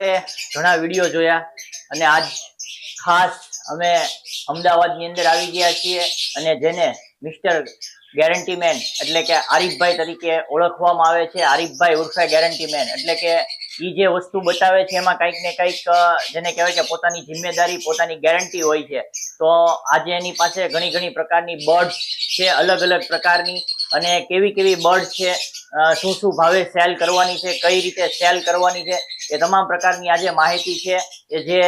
ઘણા વીડિયો જોયા અને આજ ખાસ અમે અમદાવાદની અંદર આવી ગયા છીએ અને જેને મિસ્ટર ગેરંટી મેન એટલે કે આરીફભાઈ તરીકે ઓળખવામાં આવે છે. આરીફભાઈ ઉર્ફે ગેરંટી મેન એટલે કે ઈ જે વસ્તુ બતાવે છે એમાં કંઈક ને કંઈક જેને કહેવાય કે પોતાની જિમ્મેદારી, પોતાની ગેરંટી હોય છે. તો આજે એની પાસે ઘણી ઘણી પ્રકારની બર્ડ છે, અલગ અલગ પ્રકારની. અને કેવી કેવી બર્ડ છે શું શું ભાવે સેલ કરવાની છે, કઈ રીતે સેલ કરવાની છે, એ તમામ પ્રકારની આજે માહિતી છે. એ જે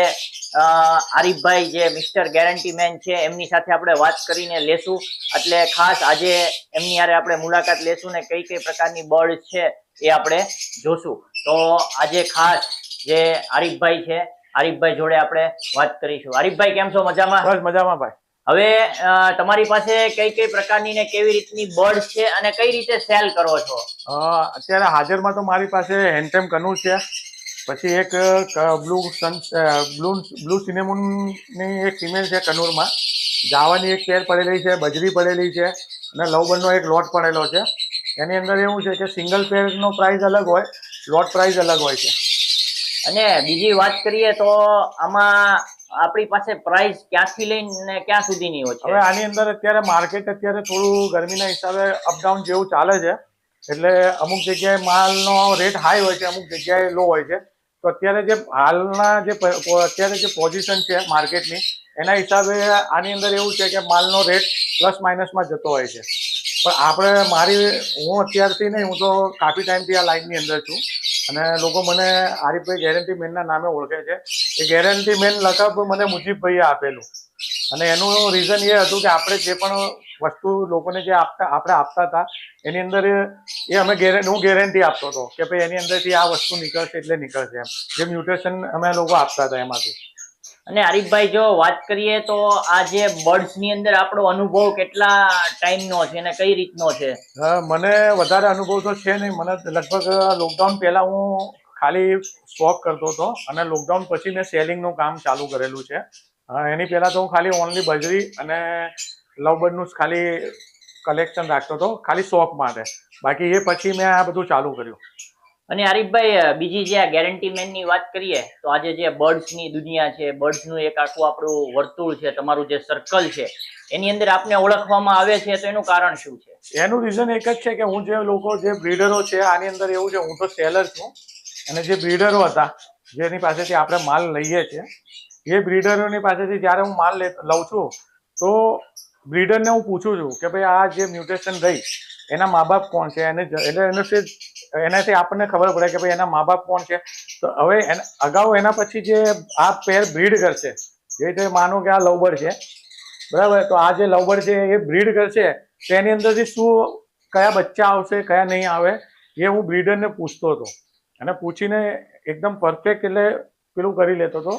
આરીફભાઈ જે મિસ્ટર ગેરંટી મેન છે, એમની સાથે આપણે વાત કરીને લેશું. એટલે ખાસ આજે એમની હારે આપણે મુલાકાત લેશું ને કઈ કઈ પ્રકારની બર્ડ છે એ આપણે જોશું. તો આજે ખાસ જે આરીફભાઈ છે આરીફભાઈ જોડે આપણે વાત કરીશું. આરીફભાઈ કેમ છો? મજામાં? બસ મજામાં ભાઈ. હવે તમારી પાસે કઈ કઈ પ્રકારની ને કેવી રીતની બર્ડ છે અને કઈ રીતે સેલ કરો છો? અત્યારે હાજરમાં તો મારી પાસે હેન્ડટેમ કનુ છે પછી એક બ્લુ સન બ્લુ બ્લુ સિનેમોનની એક ફિમેલ છે કનૂરમાં. જાવાની એક કેર પડેલી છે બજરી પડેલી છે અને લવબનનો એક લોટ પડેલો છે. એની અંદર એવું છે કે સિંગલ પેરનો પ્રાઇસ અલગ હોય લોટ પ્રાઇસ અલગ હોય છે. અને બીજી વાત કરીએ તો આમાં આપણી પાસે પ્રાઇસ ક્યાંથી લઈને ક્યાં સુધીની હોય હવે આની અંદર અત્યારે માર્કેટ અત્યારે થોડું ગરમીના હિસાબે અપડાઉન જેવું ચાલે છે. એટલે અમુક જગ્યાએ માલનો રેટ હાઈ હોય છે અમુક જગ્યાએ લો હોય છે. તો અત્યારે જે હાલના જે અત્યારે જે પોઝિશન છે માર્કેટની એના હિસાબે આની અંદર એવું છે કે માલનો રેટ પ્લસ માઇનસમાં જતો હોય છે. પણ આપણે મારી, હું અત્યારથી નહીં, હું તો કાફી ટાઈમથી આ લાઈનની અંદર છું. અને લોકો મને આરીફભાઈ ગેરંટી મેનના નામે ઓળખે છે. એ ગેરંટી મેન લકબ મને મુજીબભાઈએ આપેલું. અને એનું રીઝન એ હતું કે આપણે જે પણ વસ્તુ લોકોને જે આપતા, આપણે આપતા હતા, એની અંદર એ અમે ગેરંટી હું ગેરંટી આપતો હતો કે ભાઈ એની અંદરથી આ વસ્તુ નીકળશે એટલે નીકળશે એમ. જે મ્યુટેશન અમે લોકો આપતા હતા એમાંથી. અને આરીફભાઈ જો વાત કરીએ તો આ જે બર્ડ્સની અંદર આપણો અનુભવ કેટલા ટાઈમ નો છે અને કઈ રીતનો છે? મને વધારે અનુભવ તો છે નહીં. મને લગભગ લોકડાઉન પહેલા હું ખાલી સ્ટોક કરતો હતો અને લોકડાઉન પછી મેં સેલિંગનું કામ ચાલુ કરેલું છે. એની પહેલા તો હું ખાલી ઓનલી બજરી અને લવબર્ડનું જ ખાલી કલેક્શન રાખતો હતો, ખાલી શોખ માટે. બાકી એ પછી મેં આ બધું ચાલુ કર્યું. અને આરીફભાઈ બીજી જે આ ગેરંટી મેનની વાત કરીએ, તો આજે જે બર્ડ્સની દુનિયા છે બર્ડ્સનું એક આખું આપણું વર્તુળ છે, તમારું જે સર્કલ છે, એની અંદર આપને ઓળખવામાં આવે છે, તો એનું કારણ શું છે? એનું રીઝન એક જ છે કે હું જે લોકો, જે બ્રીડરો છે, આની અંદર એવું છે, હું તો સેલર છું, અને જે બ્રીડરો હતા, જેની પાસેથી આપણે માલ લઈએ છીએ, એ બ્રીડરોની પાસેથી જ્યારે હું માલ લઉં છું, તો બ્રીડરને હું પૂછું છું કે ભાઈ આ જે મ્યુટેશન રહી એના મા બાપ કોણ છે? એને એટલે એનાથી એનાથી આપણને ખબર પડે કે ભાઈ એના મા બાપ કોણ છે. તો હવે અગાઉ એના પછી જે આ પેર બ્રીડ કરશે, જે રીતે માનો કે આ લવબર્ડ છે, બરાબર? તો આ જે લવબર્ડ છે એ બ્રીડ કરશે, તો એની અંદરથી શું, કયા બચ્ચા આવશે, કયા નહીં આવે, એ હું બ્રીડરને પૂછતો હતો. અને પૂછીને એકદમ પરફેક્ટ એટલે પેલું કરી લેતો હતો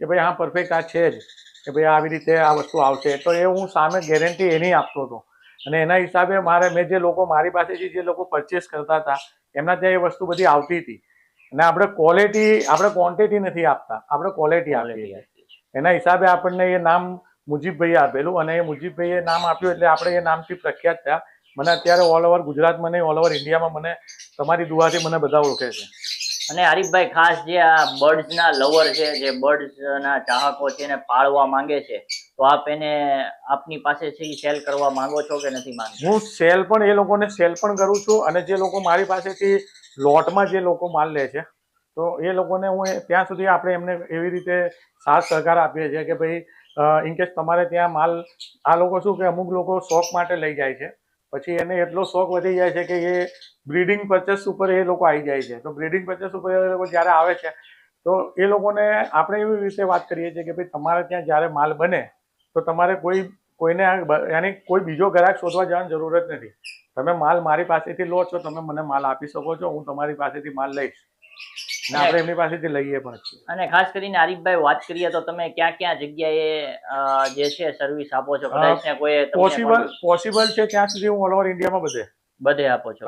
કે ભાઈ હા પરફેક્ટ આ છે જ, કે ભાઈ આવી રીતે આ વસ્તુ આવશે. તો એ હું સામે ગેરંટી એની આપતો હતો. અને એના હિસાબે મારે, મેં જે લોકો, મારી પાસેથી જે લોકો પરચેસ કરતા હતા એમના ત્યાં એ વસ્તુ બધી આવતી હતી. અને આપણે ક્વોલિટી આપણે ક્વોન્ટિટી નથી આપતા. આપણે ક્વોલિટી આપીએ એના હિસાબે આપણને એ નામ મુજીબભાઈએ આપેલું અને એ મુજીબભાઈએ નામ આપ્યું એટલે આપણે એ નામથી પ્રખ્યાત થયા. મને અત્યારે ઓલ ઓવર ગુજરાતમાં નહીં ઓલ ઓવર ઇન્ડિયામાં મને તમારી દુઆથી મને બધા ઓળખે છે. અને હરીફભાઈ ખાસ જે આ બર્ડ્સના લવર છે જે બર્ડ્સના ચાહકો છે એને પાળવા માંગે છે તો આપ એને આપની પાસે છે એ સેલ કરવા માંગો છો કે નથી માંગતા? હું સેલ પણ એ લોકોને સેલ પણ કરું છું અને જે લોકો મારી પાસેથી લોટમાં જે લોકો માલ લે છે, તો એ લોકોને હું ત્યાં સુધી આપણે એમને એવી રીતે સાથ સહકાર આપીએ છીએ કે ભાઈ ઇનકેસ તમારે ત્યાં માલ, આ લોકો શું કે અમુક લોકો શોખ માટે લઈ જાય છે, પછી એને એટલો શોખ વધી જાય છે કે એ બ્રીડિંગ પરચેસ ઉપર એ લોકો આવી જાય છે. તો બ્રીડિંગ પરચેસ ઉપર એ લોકો જ્યારે આવે છે, તો એ લોકોને આપણે એવી રીતે વાત કરીએ છીએ કે ભાઈ, તમારે ત્યાં જ્યારે માલ બને તો તમારે કોઈ કોઈને યાની કોઈ બીજો ગ્રાહક શોધવા જવાની જરૂરત નથી. તમે માલ મારી પાસેથી લો છો તમે મને માલ આપી શકો છો હું તમારી પાસેથી માલ લઈશ. અને આપણે એમની પાસેથી લઈએ પણ છીએ. અને ખાસ કરીને આરીફભાઈ વાત કરીએ તો તમે ક્યાં ક્યાં જગ્યાએ જે છે સર્વિસ આપો છો? કદાચ કોઈ પોસિબલ પોસિબલ છે ત્યાં સુધી હું ઓલ ઓવર ઇન્ડિયામાં બધે. બધે આપો છો.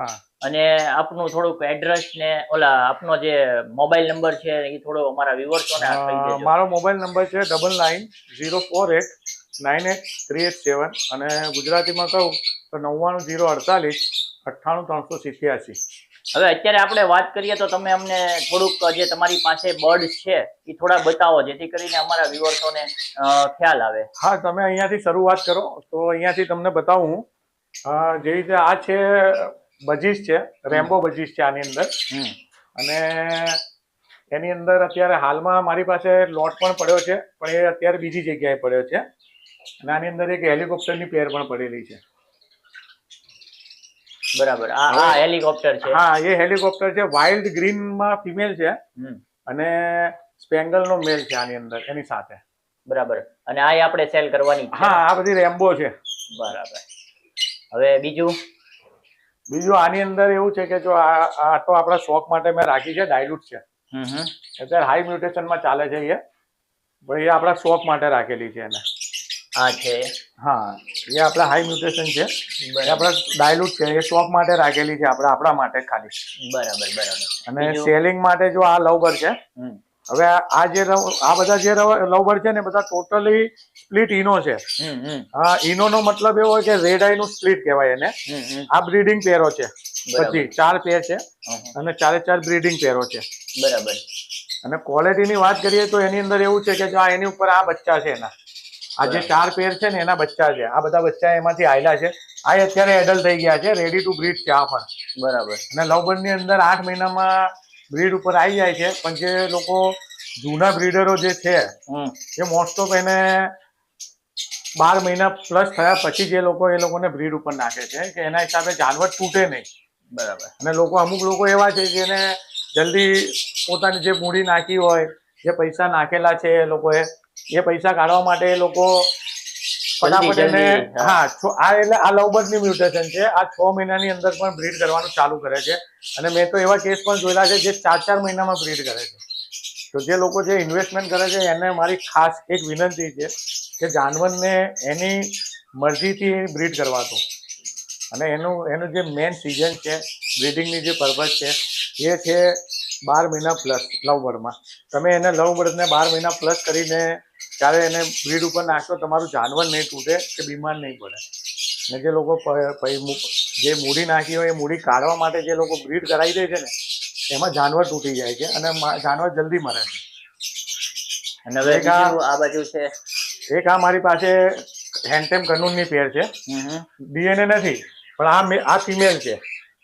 અને આપનું થોડુંક એડ્રેસ ને ઓલા આપનો જે મોબાઈલ નંબર છે એ થોડો અમારા વ્યુઅર્સોને મારો મોબાઈલ નંબર છે double nine zero four eight nine eight three eight seven અને ગુજરાતીમાં કહું તો નવ્વાણું ઝીરો અડતાલીસ અઠ્ઠાણું ત્રણસો સિત્યાસી. હવે અત્યારે આપણે વાત કરીએ તો તમે અમને થોડુંક જે તમારી પાસે બર્ડ છે એ થોડા બતાવો જેથી કરીને અમારા વ્યુઅર્સોને ખ્યાલ આવે. હા તમે અહીંયાથી શરૂઆત કરો તો અહીંયાથી તમને બતાવું જે રીતે આ છે બજીસ છે રેમ્બો બજીસ છે આની અંદર. અને એની અંદર અત્યારે હાલમાં મારી પાસે લોટ પણ પડ્યો છે પણ એ અત્યારે બીજી જગ્યાએ પડ્યો છે. અને આની અંદર એક હેલિકોપ્ટરની પેર પણ પડેલી છે. બરાબર. આ આ હેલિકોપ્ટર છે. હા એ હેલિકોપ્ટર છે. વાઇલ્ડ ગ્રીનમાં ફિમેલ છે અને અને સ્પેંગલનો મેલ છે આની અંદર એની સાથે. બરાબર. અને આ આપણે સેલ કરવાની હા આ બધી રેમ્બો છે. બરાબર. હવે બીજું? બીજું આની અંદર એવું છે કે જો આ તો આપણા શોખ માટે મેં રાખી છે ડાયલુટ છે. અત્યારે હાઈ મ્યુટેશનમાં ચાલે છે એ. પણ એ આપણા શોખ માટે રાખેલી છે એને. આ છે. હા એ આપણા હાઈ મ્યુટેશન છે. એ આપણા ડાયલુટ છે. એ શોખ માટે રાખેલી છે આપણે આપણા માટે ખાલી. બરાબર બરાબર. અને? સેલિંગ માટે જો આ લવબર છે હવે આ જે આ બધા જે લવબર છે ને બધા ટોટલી સ્પ્લિટ ઇનો છે. હા ઇનો નો મતલબ એવો હોય કે રેડ આઈ નું સ્પ્લિટ કહેવાય એને. આ બ્રીડિંગ પેરો છે. પછી ચાર પેર છે. અને ચારે ચાર બ્રીડિંગ પેરો છે. બરાબર. અને ક્વોલિટીની વાત કરીએ તો એની અંદર એવું છે કે જો આ એની ઉપર આ બચ્ચા છે એના. આ જે ચાર પેર છે ને એના બચ્ચા છે. આ બધા બચ્ચા એમાંથી આયલા છે. આ અત્યારે એડલ્ટ થઈ ગયા છે રેડી ટુ બ્રીડ છે આ પણ. બરાબર. અને લવબર્ડની અંદર આઠ મહિનામાં બ્રીડ ઉપર આવી જાય છે પણ જે લોકો જૂના બ્રીડરો જે છે એ મોસ્ટ ઓફ એને બાર મહિના પ્લસ થયા પછી જે લોકો એ લોકોને બ્રીડ ઉપર નાખે છે કે એના હિસાબે જાનવર તૂટે નહીં. બરાબર. અને લોકો અમુક લોકો એવા છે જેને જલ્દી પોતાની જે મૂડી નાખી હોય જે પૈસા નાખેલા છે એ લોકોએ એ પૈસા કાઢવા માટે એ લોકો ફટાફટ એને હા. આ એટલે આ લવબર્ડની મ્યુટેશન છે. આ છ મહિનાની અંદર પણ બ્રીડ કરવાનું ચાલુ કરે છે. અને મેં તો એવા કેસ પણ જોયેલા છે જે ચાર ચાર મહિનામાં બ્રીડ કરે છે. તો જે લોકો જે ઇન્વેસ્ટમેન્ટ કરે છે એને મારી ખાસ એક વિનંતી છે કે જાનવરને એની મરજીથી બ્રીડ કરવા દો અને એનું એનું જે મેન સિઝન છે બ્રીડિંગની જે પર્પઝ છે એ છે બાર મહિના પ્લસ લવબર્ડમાં તમે એને લવબર્ડને બાર મહિના પ્લસ કરીને ત્યારે એને બ્રીડ ઉપર નાખશો તમારું જાનવર નહીં તૂટે કે બીમાર નહીં પડે. ને જે લોકો જે મૂડી નાખી હોય એ મૂડી કાઢવા માટે જે લોકો બ્રીડ કરાવી દે છે ને એમાં જાનવર તૂટી જાય છે અને જાનવર જલ્દી મરે છે. અને હવે આ- બાજુ છે. એક આ મારી પાસે હેન્ડટેમ કનૂનની પેર છે. ડીએનએ નથી પણ આ આ ફિમેલ છે.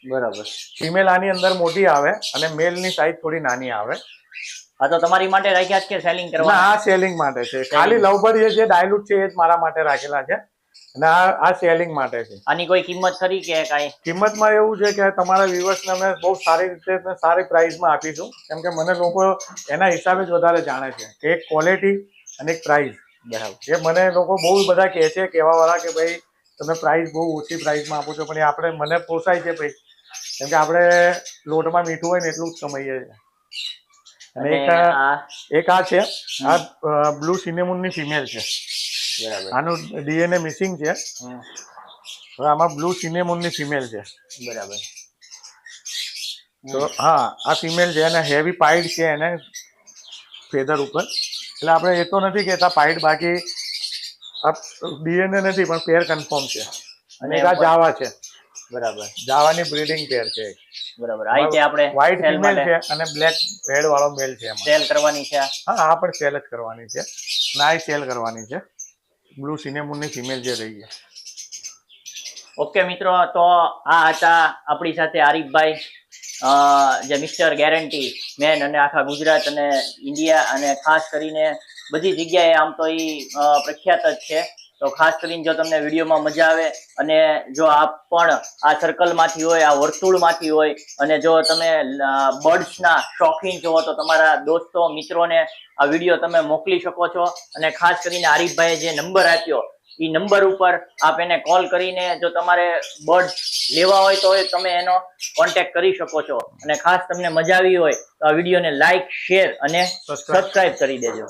બરાબર. ફિમેલ આની અંદર મોટી આવે અને મેલની સાઈઝ થોડી નાની આવે. આ તો તમારી માટે રાખ્યા કે સેલિંગ કરવા આ સેલિંગ માટે છે. ખાલી લવબર્ડ જે ડાયલુટ છે એ જ મારા માટે રાખેલા છે. અને આ આ સેલિંગ માટે છે. આની કોઈ કિંમત ખરી કે કાંઈ? કિંમતમાં એવું છે કે તમારા વ્યુઅર્સને અમે બહુ સારી રીતે સારી પ્રાઇસમાં આપીશું. કેમ કે મને લોકો એના હિસાબે જ વધારે જાણે છે કે એક ક્વોલિટી અને એક પ્રાઇસ બરાબર. એ મને લોકો બહુ બધા કહે છે કહેવા વાળા કે ભાઈ તમે પ્રાઇસ બહુ ઓછી પ્રાઇસમાં આપો છો. પણ એ આપણે મને પોસાય છે ભાઈ. કેમ કે આપણે લોટમાં મીઠું હોય ને એટલું જ કમાઈએ છીએ. અને એક આ- એક આ છે. આ બ્લુ સિનેમુનની ફિમેલ છે. બરાબર. આનું ડીએનએ મિસિંગ છે. હવે આમાં બ્લુ સિનેમોનની ફિમેલ છે. બરાબર. તો હા આ ફિમેલ છે અને હેવી પાઇડ છે એને ફેધર ઉપર. એટલે આપણે એ તો નથી કહેતા પાઇડ બાકી આ ડીએનએ નથી પણ પેર કન્ફર્મ છે. અને એક આ જાવા છે. બરાબર. જાવાની બ્રીડિંગ પેર છે બરાબર. આ કે આપણે વ્હાઇટ ફિમેલ છે અને બ્લેક હેડ વાળો મેલ છે એમાં. સેલ કરવાની છે હા આ પણ સેલ જ કરવાની છે. નાઈ સેલ કરવાની છે. બ્લુ સિનેમુનની ફિમેલ જે રહી છે. ઓકે મિત્રો તો આ હતા આપણી સાથે આરીફભાઈ જે મિસ્ટર ગેરંટી મેન અને આખા ગુજરાત અને ઇન્ડિયા અને ખાસ કરીને બધી જગ્યાએ આમ તો એ પ્રખ્યાત જ છે. તો ખાસ કરીને જો તમને વિડીયોમાં મજા આવે અને જો આપ પણ આ સર્કલમાંથી હોય આ વર્તુળમાંથી હોય અને જો તમે બર્ડ્સના શોખીન છો તો તમારા દોસ્તો મિત્રોને આ વીડિયો તમે મોકલી શકો છો. અને ખાસ કરીને આરીફભાઈએ જે નંબર આપ્યો એ નંબર ઉપર આપ એને કોલ કરીને જો તમારે બર્ડ લેવા હોય તો તમે એનો કોન્ટેક્ટ કરી શકો છો. અને ખાસ તમને મજા આવી હોય તો આ વિડીયોને લાઇક શેર અને. સબસ્ક્રાઇબ કરી દેજો.